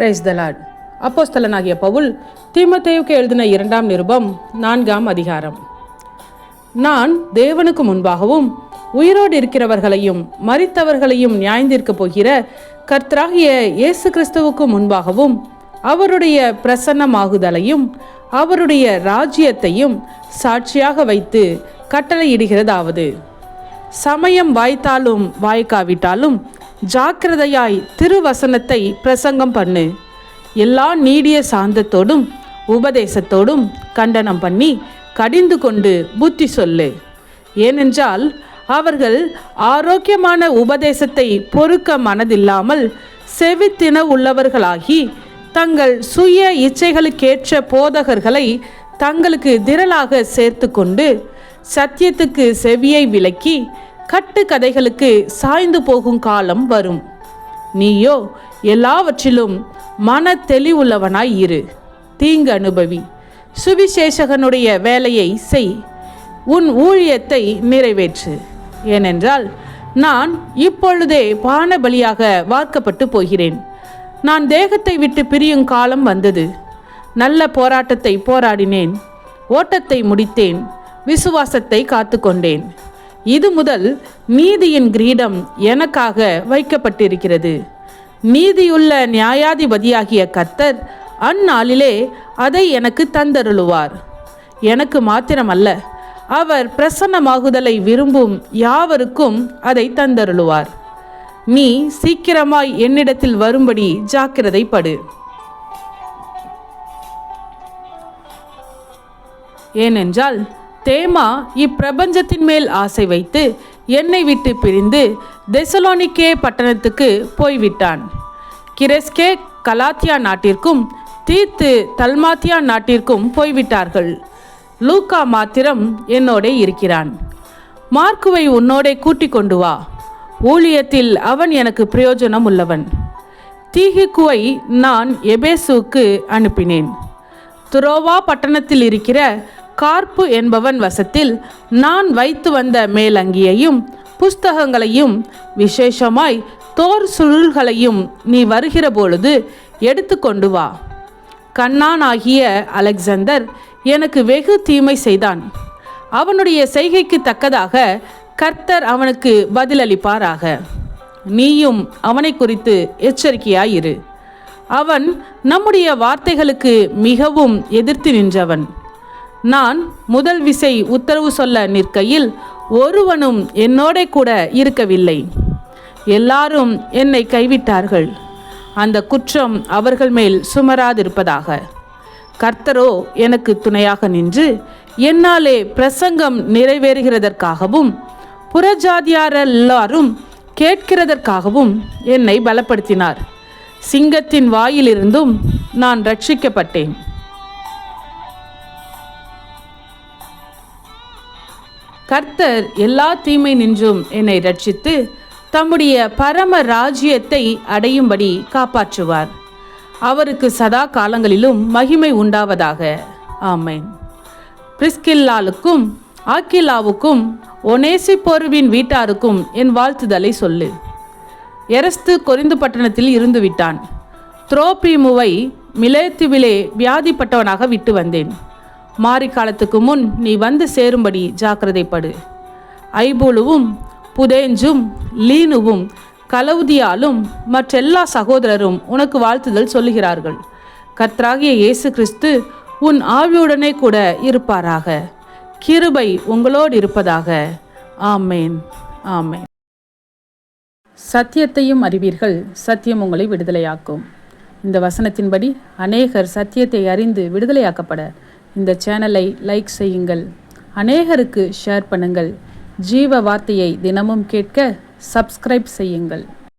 Price தலாட் அப்போஸ்தலனாகிய பவுல் தீமத்தேவுக்கு எழுதின இரண்டாம் நிருபம் நான்காம் அதிகாரம். நான் தேவனுக்கு முன்பாகவும் உயிரோடு இருக்கிறவர்களையும் மறித்தவர்களையும் நியாயந்திருக்கப் போகிற கர்த்தராகிய இயேசு கிறிஸ்துவுக்கு முன்பாகவும் அவருடைய பிரசன்னமாகுதலையும் அவருடைய ராஜ்யத்தையும் சாட்சியாக வைத்து கட்டளையிடுகிறதாவது. சமயம் வாய்த்தாலும் வாய்க்காவிட்டாலும் ஜாக்கிரதையாய் திருவசனத்தை பிரசங்கம் பண்ணு. எல்லா நீடிய சாந்தத்தோடும் உபதேசத்தோடும் கண்டனம் பண்ணி கடிந்து கொண்டு புத்தி சொல்லு. ஏனென்றால் அவர்கள் ஆரோக்கியமான உபதேசத்தை பொறுக்க மனதில்லாமல் செவித்தின உள்ளவர்களாகி தங்கள் சுய இச்சைகளுக்கேற்ற போதகர்களை தங்களுக்கு திரளாக சேர்த்து கொண்டு சத்தியத்துக்கு செவியை விலக்கி கட்டுக்கதைகளுக்கு சாய்ந்து போகும் காலம் வரும். நீயோ எல்லாவற்றிலும் மன தெளிவுள்ளவனாய் இரு. தீங்கு அனுபவி. சுவிசேஷகனுடைய வேலையை செய். உன் ஊழியத்தை நிறைவேற்று. ஏனென்றால் நான் இப்பொழுதே பானபலியாக வார்க்கப்பட்டு போகிறேன். நான் தேகத்தை விட்டு பிரியும் காலம் வந்தது. நல்ல போராட்டத்தை போராடினேன். ஓட்டத்தை முடித்தேன். விசுவாசத்தை காத்துக்கொண்டேன். இது முதல் நீதியின் கிரீடம் எனக்காக வைக்கப்பட்டிருக்கிறது. நீதியுள்ள நியாயாதிபதியாகிய கர்த்தர் அந்நாளிலே அதை எனக்கு தந்தருளுவார். எனக்கு மாத்திரமல்ல அவர் பிரசன்னமாகுதலை விரும்பும் யாவருக்கும் அதை தந்தருளுவார். நீ சீக்கிரமாய் என்னிடத்தில் வரும்படி ஜாக்கிரதைப்படு. ஏனென்றால் தேமா இப்பிரபஞ்சத்தின் மேல் ஆசை வைத்து என்னை விட்டு பிரிந்து தெசலோனிக்கே பட்டணத்துக்கு போய்விட்டான். கிரெஸ்கே கலாத்தியா நாட்டிற்கும் தீர்த்து தல்மாத்தியா நாட்டிற்கும் போய்விட்டார்கள். லூக்கா மாத்திரம் என்னோடே இருக்கிறான். மார்க்குவை உன்னோடே கூட்டிக் கொண்டு வா. ஊழியத்தில் அவன் எனக்கு பிரயோஜனம் உள்ளவன். தீகிக்குவை நான் எபேசுவுக்கு அனுப்பினேன். துரோவா பட்டணத்தில் இருக்கிற கார்ப்பு என்பவன் வசத்தில் நான் வைத்து வந்த மேலங்கியையும் புஸ்தகங்களையும் விசேஷமாய் தோர் சுருள்களையும் நீ வருகிற பொழுது எடுத்துக்கொண்டு வா. கண்ணானாகிய அலெக்சாந்தர் எனக்கு வெகு தீமை செய்தான். அவனுடைய செய்கைக்கு தக்கதாக கர்த்தர் அவனுக்கு பதிலளிப்பாராக. நீயும் அவனை குறித்து எச்சரிக்கையாயிரு. அவன் நம்முடைய வார்த்தைகளுக்கு மிகவும் எதிர்த்து நின்றவன். நான் முதல் விசை உத்தரவு சொல்ல நிற்கையில் ஒருவனும் என்னோட கூட இருக்கவில்லை. எல்லாரும் என்னை கைவிட்டார்கள். அந்த குற்றம் அவர்கள் மேல் சுமராதிருப்பதாக. கர்த்தரோ எனக்கு துணையாக நின்று என்னாலே பிரசங்கம் நிறைவேறுகிறதற்காகவும் புறஜாதியார் எல்லாரும் கேட்கிறதற்காகவும் என்னை பலப்படுத்தினார். சிங்கத்தின் வாயிலிருந்தும் நான் ரட்சிக்கப்பட்டேன் கர்த்தர் எல்லா தீமை நின்றும் என்னை ரட்சித்து தம்முடைய பரம ராஜ்யத்தை அடையும்படி காப்பாற்றுவார். அவருக்கு சதா காலங்களிலும் மகிமை உண்டாவதாக. ஆமேன். பிரிஸ்கில்லாலுக்கும் ஆக்கிலாவுக்கும் ஒனேசி போர்வின் வீட்டாருக்கும் என் வாழ்த்துதலை சொல்லு. எரஸ்து கொரிந்து பட்டணத்தில் இருந்து விட்டான் துரோபிமுவை மிலேத்துவிலே வியாதிப்பட்டவனாக விட்டு வந்தேன். மாரி காலத்துக்கு முன் நீ வந்து சேரும்படி ஜாக்கிரதைப்படு. ஐபோலுவும் புதேஞ்சும் லீனுவும் கலவுதியாலும் மற்றெல்லா சகோதரரும் உனக்கு வாழ்த்துதல் சொல்லுகிறார்கள். கர்த்தராகிய இயேசு கிறிஸ்து உன் ஆவியுடனே கூட இருப்பாராக. கிருபை உங்களோடு இருப்பதாக. ஆமேன். ஆமேன். சத்தியத்தையும் அறிவீர்கள் சத்தியம் உங்களை விடுதலையாக்கும். இந்த வசனத்தின்படி அநேகர் சத்தியத்தை அறிந்து விடுதலையாக்கப்பட இந்த சேனலை லைக் செய்யுங்கள். அநேகருக்கு ஷேர் பண்ணுங்கள். ஜீவ வார்த்தையை தினமும் கேட்க சப்ஸ்கிரைப் செய்யுங்கள்.